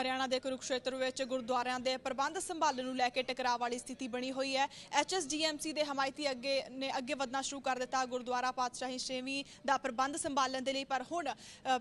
ਹਰਿਆਣਾ ਦੇ ਕੁਰੂਕਸ਼ੇਤਰ ਵਿੱਚ ਗੁਰਦੁਆਰਿਆਂ ਦੇ ਪ੍ਰਬੰਧ ਸੰਭਾਲਣ ਨੂੰ ਲੈ ਕੇ ਟਕਰਾਅ ਵਾਲੀ ਸਥਿਤੀ ਬਣੀ ਹੋਈ ਹੈ। ਐਚਐਸਡੀਐਮਸੀ ਦੇ ਹਮਾਇਤੀ ਅੱਗੇ ਨੇ ਅੱਗੇ ਵਧਣਾ ਸ਼ੁਰੂ ਕਰ ਦਿੱਤਾ। ਗੁਰਦੁਆਰਾ ਪਾਤਸ਼ਾਹੀ ਛੇਵੀਂ ਦਾ ਪ੍ਰਬੰਧ ਸੰਭਾਲਣ ਦੇ ਲਈ ਪਰ ਹੁਣ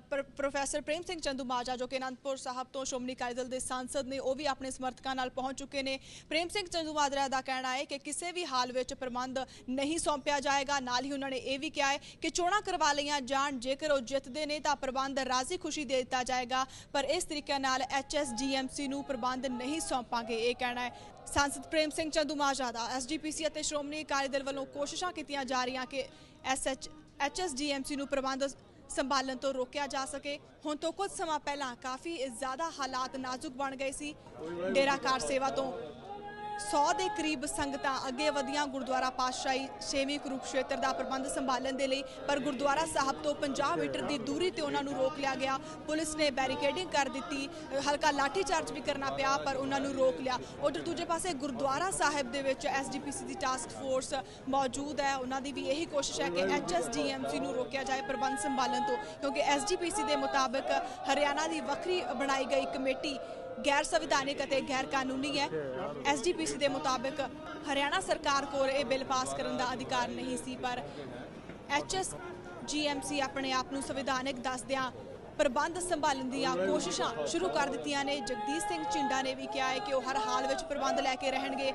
ਪ੍ਰ- ਪ੍ਰੋਫੈਸਰ ਪ੍ਰੇਮ ਸਿੰਘ ਚੰਦੂ ਮਾਜਰਾ ਜੋ ਕਿ ਅਨੰਦਪੁਰ ਸਾਹਿਬ ਤੋਂ ਸ਼੍ਰੋਮਣੀ ਅਕਾਲੀ ਦਲ ਦੇ ਸਾਂਸਦ ਨੇ, ਉਹ ਵੀ ਆਪਣੇ ਸਮਰਥਕਾਂ ਨਾਲ ਪਹੁੰਚ ਚੁੱਕੇ ਨੇ। ਪ੍ਰੇਮ ਸਿੰਘ ਚੰਦੂ ਮਾਜਰਾ ਦਾ ਕਹਿਣਾ ਹੈ ਕਿ ਕਿਸੇ ਵੀ ਹਾਲ ਵਿੱਚ ਪ੍ਰਬੰਧ ਨਹੀਂ ਸੌਂਪਿਆ ਜਾਏਗਾ। ਨਾਲ ਹੀ ਉਹਨਾਂ ਨੇ ਇਹ ਵੀ ਕਿਹਾ ਹੈ ਕਿ ਚੋਣਾਂ ਕਰਵਾ ਲਈਆਂ ਜਾਣ। ਜੇਕਰ ਉਹ ਜਿੱਤਦੇ ਨੇ ਤਾਂ ਪ੍ਰਬੰਧ ਰਾਜ਼ੀ ਖੁਸ਼ੀ ਦੇ ਦਿੱਤਾ ਜਾਏਗਾ। ਪਰ ਇਸ ਤਰੀਕੇ ਨਾਲ ਐਚਐਸਡੀਐਮਸੀ ਨੂੰ ਪ੍ਰਬੰਧ ਨਹੀਂ ਸੌਂਪਾਂਗੇ, ਇਹ ਕਹਿਣਾ ਹੈ। ਸੰਸਦ ਪ੍ਰੇਮ ਸਿੰਘ ਚੰਦੂ ਦਾ ਐਸਜੀਪੀਸੀ ਅਤੇ ਸ਼੍ਰੋਮਣੀ ਅਕਾਲੀ ਦਲ ਵੱਲੋਂ ਕੋਸ਼ਿਸ਼ਾਂ ਕੀਤੀਆਂ ਜਾ ਰਹੀਆਂ ਕਿ ਐਸਐਚ ਐਚਐਸਡੀਐਮਸੀ ਨੂੰ ਪ੍ਰਬੰਧ ਸੰਭਾਲਣ ਤੋਂ ਰੋਕਿਆ ਜਾ ਸਕੇ। ਹੁਣ ਤੋਂ ਕੁਝ ਸਮਾਂ ਪਹਿਲਾਂ ਕਾਫੀ ਜ਼ਿਆਦਾ ਹਾਲਾਤ ਨਾਜ਼ੁਕ ਬਣ ਗਏ ਸੀ। ਡੇਰਾ ਕਾਰ ਸੇਵਾ ਤੋਂ 100 ਦੇ ਕਰੀਬ ਸੰਗਤਾਂ ਅੱਗੇ ਵਧੀਆਂ ਗੁਰਦੁਆਰਾ ਪਾਤਸ਼ਾਹੀ ਛੇਵੀਂ ਕੁਰੂਕਸ਼ੇਤਰ ਦਾ ਪ੍ਰਬੰਧ ਸੰਭਾਲਣ ਦੇ ਲਈ, ਪਰ ਗੁਰਦੁਆਰਾ ਸਾਹਿਬ ਤੋਂ 50 ਮੀਟਰ ਦੀ ਦੂਰੀ ਤੇ ਉਹਨਾਂ ਨੂੰ ਰੋਕ ਲਿਆ ਗਿਆ। ਪੁਲਿਸ ਨੇ ਬੈਰੀਕੇਡਿੰਗ ਕਰ ਦਿੱਤੀ। ਹਲਕਾ ਲਾਠੀ ਚਾਰਜ ਵੀ ਕਰਨਾ ਪਿਆ, ਪਰ ਉਹਨਾਂ ਨੂੰ ਰੋਕ ਲਿਆ। ਉਧਰ ਦੂਜੇ ਪਾਸੇ ਗੁਰਦੁਆਰਾ ਸਾਹਿਬ ਦੇ ਵਿੱਚ ਐਸਡੀਪੀਸੀ ਦੀ ਟਾਸਕ ਫੋਰਸ ਮੌਜੂਦ ਹੈ। ਉਹਨਾਂ ਦੀ ਵੀ ਇਹੀ ਕੋਸ਼ਿਸ਼ ਹੈ ਕਿ ਐਚਐਸਡੀਐਮਸੀ ਨੂੰ ਰੋਕਿਆ ਜਾਏ ਪ੍ਰਬੰਧ ਸੰਭਾਲਣ ਤੋਂ, ਕਿਉਂਕਿ ਐਸਡੀਪੀਸੀ ਦੇ ਮੁਤਾਬਕ ਹਰਿਆਣਾ ਦੀ ਵੱਖਰੀ ਬਣਾਈ ਗਈ ਕਮੇਟੀ ਗੈਰ ਸੰਵਿਧਾਨਿਕ ਅਤੇ ਗੈਰ ਕਾਨੂੰਨੀ ਹੈ। ਐਸਜੀਪੀਸੀ ਦੇ ਮੁਤਾਬਕ ਹਰਿਆਣਾ ਸਰਕਾਰ ਕੋਲ ਇਹ ਬਿੱਲ ਪਾਸ ਕਰਨ ਦਾ ਅਧਿਕਾਰ ਨਹੀਂ ਸੀ, ਪਰ ਐਚਐਸ ਜੀਐਮਸੀ ਆਪਣੇ ਆਪ ਨੂੰ ਸੰਵਿਧਾਨਿਕ ਦੱਸਦਿਆਂ ਪ੍ਰਬੰਧ ਸੰਭਾਲਣ ਦੀਆਂ ਕੋਸ਼ਿਸ਼ਾਂ ਸ਼ੁਰੂ ਕਰ ਦਿੱਤੀਆਂ ਨੇ। ਜਗਦੀਸ਼ ਸਿੰਘ ਚਿੰਡਾ ਨੇ ਵੀ ਕਿਹਾ ਹੈ ਕਿ ਉਹ ਹਰ ਹਾਲ ਵਿੱਚ ਪ੍ਰਬੰਧ ਲੈ ਕੇ ਰਹਿਣਗੇ।